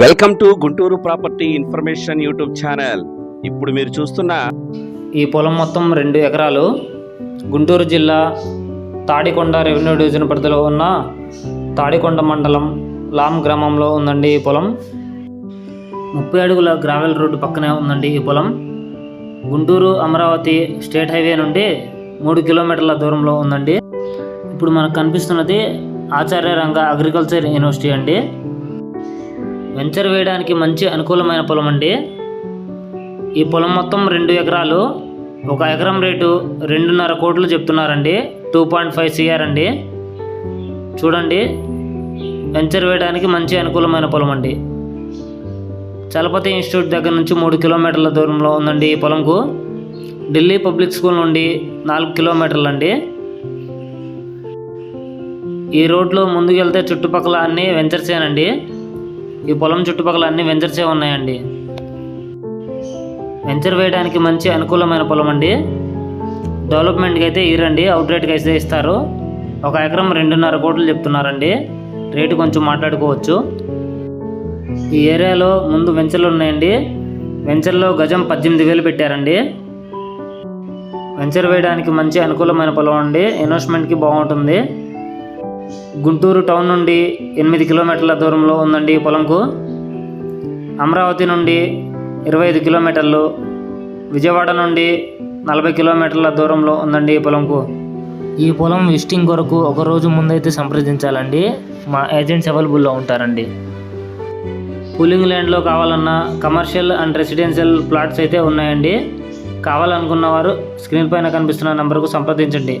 Welcome to Guntur property information YouTube channel. ఇప్పుడు మీరు చూస్తున్న ఈ పొలం మొత్తం రెండు ఎకరాలు. గుంటూరు జిల్లా తాడికొండ రెవెన్యూ డివిజన్ పరిధిలో ఉన్న తాడికొండ మండలం లామ్ గ్రామంలో ఉందండి ఈ పొలం. ముప్పై అడుగుల గ్రావెల్ రోడ్డు పక్కనే ఉందండి ఈ పొలం. గుంటూరు అమరావతి స్టేట్ హైవే నుండి మూడు కిలోమీటర్ల దూరంలో ఉందండి. ఇప్పుడు మనకు కనిపిస్తున్నది ఆచార్య రంగ అగ్రికల్చర్ యూనివర్సిటీ అండి. వెంచర్ వేయడానికి మంచి అనుకూలమైన పొలం అండి. ఈ పొలం మొత్తం రెండు ఎకరాలు. ఒక ఎకరం రేటు రెండున్నర కోట్లు చెప్తున్నారండి. టూ పాయింట్ ఫైవ్ సిఆర్ అండి. చూడండి. వెంచర్ వేయడానికి మంచి అనుకూలమైన పొలం అండి. చలపతి ఇన్స్టిట్యూట్ దగ్గర నుంచి మూడు కిలోమీటర్ల దూరంలో ఉందండి ఈ పొలంకు. ఢిల్లీ పబ్లిక్ స్కూల్ నుండి నాలుగు కిలోమీటర్లు అండి. ఈ రోడ్లో ముందుకు వెళ్తే చుట్టుపక్కల అన్నీ వెంచర్సేనండి. ఈ పొలం చుట్టుపక్కల అన్ని వెంచర్సే ఉన్నాయండి. వెంచర్ వేయడానికి మంచి అనుకూలమైన పొలం అండి. డెవలప్మెంట్కి అయితే ఇరండి అవుట్ రేట్కి అయితే ఇస్తారు. ఒక ఎకరం రెండున్నర కోట్లు చెప్తున్నారండి. రేటు కొంచెం మాట్లాడుకోవచ్చు. ఈ ఏరియాలో ముందు వెంచర్లు ఉన్నాయండి. వెంచర్లో గజం పద్దెనిమిది వేలు పెట్టారండి. వెంచర్ వేయడానికి మంచి అనుకూలమైన పొలం అండి. ఇన్వెస్ట్మెంట్కి బాగుంటుంది. గుంటూరు టౌన్ నుండి ఎనిమిది కిలోమీటర్ల దూరంలో ఉందండి ఈ పొలంకు. అమరావతి నుండి ఇరవై ఐదు కిలోమీటర్లు విజయవాడ నుండి నలభై కిలోమీటర్ల దూరంలో ఉందండి ఈ పొలంకు. ఈ పొలం విజిటింగ్ కొరకు ఒక రోజు ముందైతే సంప్రదించాలండి. మా ఏజెంట్స్ అవైలబుల్లో ఉంటారండి. కూలింగ్ ల్యాండ్లో కావాలన్నా కమర్షియల్ అండ్ రెసిడెన్షియల్ ప్లాట్స్ అయితే ఉన్నాయండి. కావాలనుకున్న వారు స్క్రీన్ పైన కనిపిస్తున్న నంబర్కు సంప్రదించండి.